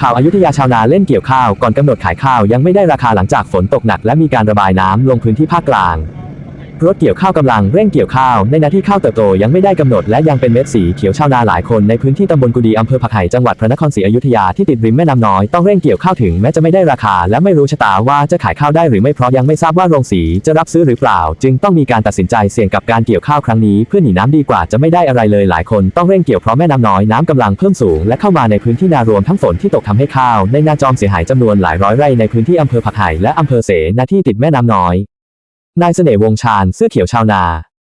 ข่าวอายุทยาชาวนาเล่นเกี่ยวข้าวก่อนกำหนดขายข้าวยังไม่ได้ราคาหลังจากฝนตกหนักและมีการระบายน้ำลงพื้นที่ภาคกลาง รถเกี่ยวข้าวกำลังเร่งเกี่ยวข้าวในนาที่ข้าวเติบโตยังไม่ได้กำหนดและยังเป็นเม็ดสีเขียวชาวนาหลายคนในพื้นที่ตำบลกุดีอำเภอผักไห่จังหวัดพระนครศรีอยุธยาที่ติดริมแม่น้ำน้อยต้องเร่งเกี่ยวข้าวถึงแม้จะไม่ได้ราคา และไม่รู้ชะตาว่าจะขายข้าวได้หรือไม่เพราะยังไม่ทราบว่าโรงสีจะรับซื้อหรือเปล่า จึงต้องมีการตัดสินใจเสี่ยงกับการเกี่ยวข้าวครั้งนี้เพื่อหนีน้ำดีกว่าจะไม่ได้อะไรเลยหลายคนต้องเร่งเกี่ยวเพราะแม่น้ำน้อยน้ำกำลังเพิ่มสูงและเข้ามาในพื้นที่นารวมทั้งฝนที่ตกทำให้ข้าวในนาจอมเสียหายจำนวนหลายร้อยไร่ในพื้นที่อำเภอผักไห่และอำเภอเสนาที่ติดแม่น้ำน้อย นายเสน่ห์วงชาญเสื้อเขียวชาวนา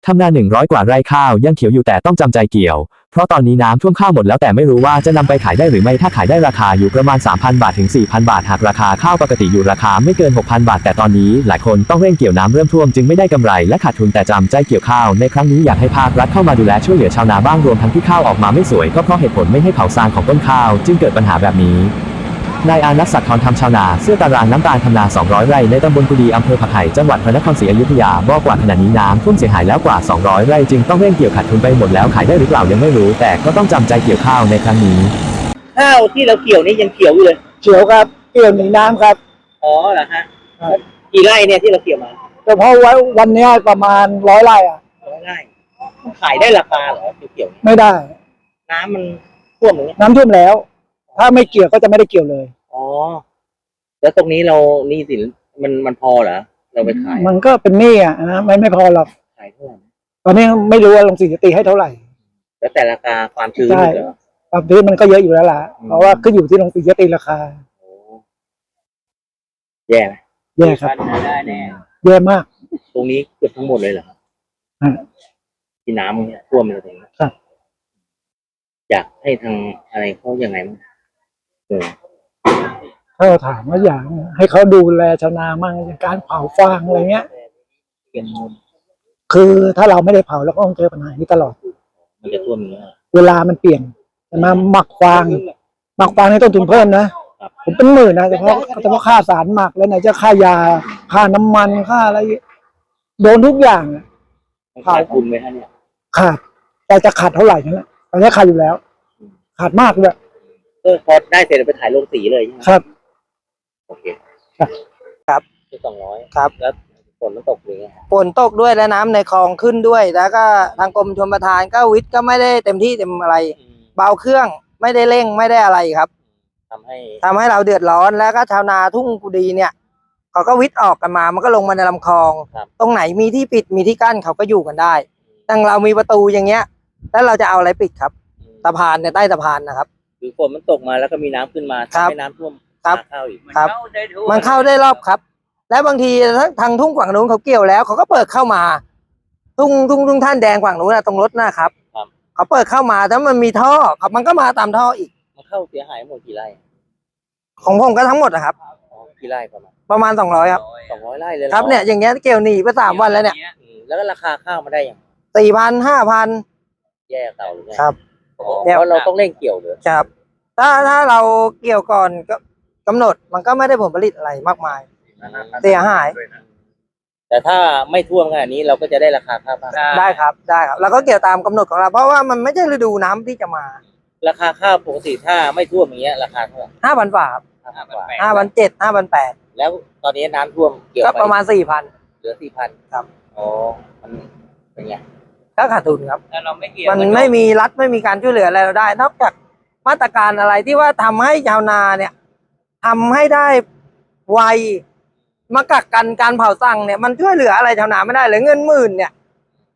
ทำนาหนึ่งร้อยกว่าไร่ข้าวยังเขียวอยู่แต่ต้องจำใจเกี่ยว เพราะตอนนี้น้ำท่วมข้าวหมดแล้วแต่ไม่รู้ว่าจะนำไปขายได้หรือไม่ถ้าขายได้ราคาอยู่ประมาณ 3,000 บาทถึง 4,000 บาท หากราคาข้าวปกติอยู่ราคาไม่เกิน 6,000 บาท แต่ตอนนี้หลายคนต้องเร่งเกี่ยวน้ำเริ่มท่วมจึงไม่ได้กำไรและขาดทุนแต่จำใจเกี่ยวข้าวในครั้งนี้อยากให้ภาครัฐเข้ามาดูแลช่วยเหลือชาวนาบ้างรวมทั้งที่ข้าวออกมาไม่สวยก็เพราะเหตุผลไม่ให้เผาซางของต้นข้าว จึงเกิดปัญหาแบบนี้ นายอานัทศักดิ์ทรทำชาวนาเสื้อตารางน้ำตาลทำนา 200 ไร่ในตำบลกุดีอำเภอผักไห่จังหวัดพระนครศรีอยุธยาบอกว่าขณะนี้น้ำท่วมเสียหายแล้วกว่า 200 ไร่จึงต้องเร่งเกี่ยวขาดทุนไปหมดแล้วขายได้หรือเปล่ายังไม่รู้ แต่ก็ต้องจำใจเกี่ยวข้าวในครั้งนี้ ข้าวที่เราเกี่ยวนี่ยังเกี่ยวอยู่เลย เขียวครับเกี่ยวหนีน้ำครับ อ๋อเหรอฮะครับ กี่ไร่เนี่ยที่เราเกี่ยวมาแต่เพราะว่าวันเนี้ยประมาณร้อยไร่อะร้อยไร่ขายได้ราคาเหรอเกี่ยวเนี่ยไม่ได้ น้ำมันท่วมอย่างเงี้ยน้ำท่วมแล้ว ถ้าไม่เกี่ยวก็จะไม่ได้เกี่ยวเลย อ๋อ แล้วตรงนี้เราหนี่สินมันมันพอเหรอ เราไปขายมันก็เป็นหนี้อะนะไม่ไม่พอหรอกขายเท่าไหร่ตอนนี้ไม่รู้ว่าลงสีจะตีให้เท่าไหร่ แล้วแต่ราคาความชื้นใช่ เหรอ ความที่มันก็เยอะอยู่แล้วล่ะอืม เพราะว่าขึ้นอยู่ที่ลงสีจะตีราคาโอ้แย่ไหมแย่ครับ ได้แน่ แย่มาก ตรงนี้เกือบทั้งหมดเลยเหรออ่าที่น้ำเนี่ยท่วมเลยตรงนี้ครับ อยากให้ทางอะไรเขายังไงบ้างเออ ถ้าเราถามว่าอย่าง ให้เขาดูแลชาวนามั่งอย่างการเผาฟางอะไรเงี้ยเปลี่ยนมุมคือถ้าเราไม่ได้เผาเราก็ต้องเจอปัญหานี้ตลอด มันจะท่วมอย่างเงี้ยเวลามันเปลี่ยนแต่มาหมักฟางหมักฟางในต้นทุนเพิ่มนะครับผมเป็นหมื่นนะเฉพาะเฉพาะค่าสารหมักแล้วไหนจะค่ายาค่าน้ำมันค่าอะไร โดนทุกอย่างอะมันขาดทุนไหมฮะเนี่ยขาดแต่จะขาดเท่าไหร่นั่นแหละตอนนี้ขาดอยู่แล้ว ขาดมากเลย เออพอได้เสร็จไปถ่ายลงสีเลยใช่ไหมครับ โอเคครับครับที่สองร้อยครับ แล้วฝนมันตกอย่างเงี้ยฝนตกด้วยและน้ำในคลองขึ้นด้วย แล้วก็ทางกรมชลประทานก็วิทย์ก็ไม่ได้เต็มที่เต็มอะไรเบาเครื่องไม่ได้เร่งไม่ได้อะไรครับทำให้ทำให้เราเดือดร้อนแล้วก็ชาวนาทุ่งกุดีเนี่ยเขาก็วิทย์ออกกันมา มันก็ลงมาในลำคลอง ตรงไหนมีที่ปิดมีที่กั้นเขาก็อยู่กันได้แต่เรามีประตูอย่างเงี้ย แล้วเราจะเอาอะไรปิดครับสะพานเนี่ยใต้สะพานนะครับ คือฝนมันตกมาแล้วก็มีน้ำขึ้นมาครัทำบให้น้ำท่วมครับ นาข้าวอีก ครับ มันเข้าได้รอบครับ แล้วบางทีทางทุ่งฝั่งนู้นเขาเกี่ยวแล้วเขาก็เปิดเข้ามา ทุ่งทุ่งทุ่งท่านแดงฝั่งนู้นนะตรงรถนะครับครับ เขาเปิดเข้ามาถ้ามันมีท่อครับมันก็มาตามท่ออีก มันเข้าเสียหายหมดกี่ไร่ของผมก็ทั้งหมดนะครับ อ๋อกี่ไร่ประมาณประมาณสองร้อยครับสองร้อยไร่เลยหอครับเนี่ยอย่างเงี้ยเกี่ยวหนีไปสามวันแล้วเนี่ยอืมแล้วก็ราคาข้าวมาได้อย่างสี่พันห้าพันแย่เก่าหรือไงครับ อ๋อเพราะเราต้องเร่งเกี่ยวเลยครับ ถ้าถ้าเราเกี่ยวก่อนก็กำหนดมันก็ไม่ได้ผลผลิตอะไรมากมาย เสียหาย แต่ถ้าไม่ท่วมขนาดนี้เราก็จะได้ราคาข้าวบ้างได้ครับได้ครับแล้วก็เกี่ยวตามกำหนดของเรา เพราะว่ามันไม่ใช่ฤดูน้ำที่จะมา ราคาข้าวปกติถ้าไม่ท่วมอย่างเงี้ยราคาเท่าไหร่ห้าพันฝ่าครับห้าพันกว่าห้าพันเจ็ดห้าพันแปดแล้วตอนนี้น้ำท่วมเกี่ยวก็ไปประมาณสี่พันเหลือสี่พันครับอ๋อมันเป็นไง ก็ขาดทุนครับถ้าเราไม่เกี่ยวมันไม่มีรัฐไม่มีการช่วยเหลืออะไรเราได้ นอกจากมาตรการอะไรที่ว่าทำให้ชาวนาเนี่ยทำให้ได้ไวมากักกันการเผาสั่งเนี่ยมันช่วยเหลืออะไรชาวนาไม่ได้เลยเงินหมื่นเนี่ย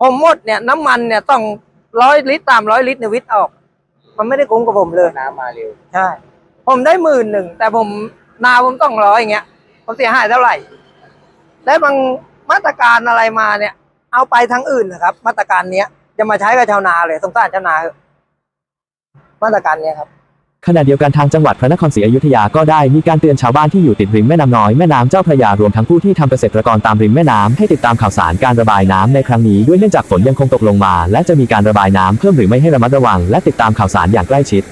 ผมหมดเนี่ยน้ำมันเนี่ยต้องร้อยลิตรตามร้อยลิตรเนี่ยวิทย์ออก มันไม่ได้คุ้มกับผมเลยน้ำมาเร็วใช่ผมได้หมื่นหนึ่งแต่ผมนาผมต้องร้อยอย่างเงี้ยผมเสียหายเท่าไหร่ และบางมาตรการอะไรมาเนี่ย เอาไปทั้งอื่นนะครับ มาตรการเนี้ยจะมาใช้กับชาวนาเลยสงสารชาวนามาตรการเนี้ยครับขณะเดียวกันทางจังหวัดพระนครศรีอยุธยาก็ได้มีการเตือนชาวบ้านที่อยู่ติดริมแม่น้ำน้อยแม่น้ำเจ้าพระยารวมทั้งผู้ที่ทำเกษตรกรตามริมแม่น้ำให้ติดตามข่าวสารการระบายน้ำในครั้งนี้ด้วยเนื่องจากฝนยังคงตกลงมา และจะมีการระบายน้ำเพิ่มหรือไม่ให้ระมัดระวัง และติดตามข่าวสารอย่างใกล้ชิด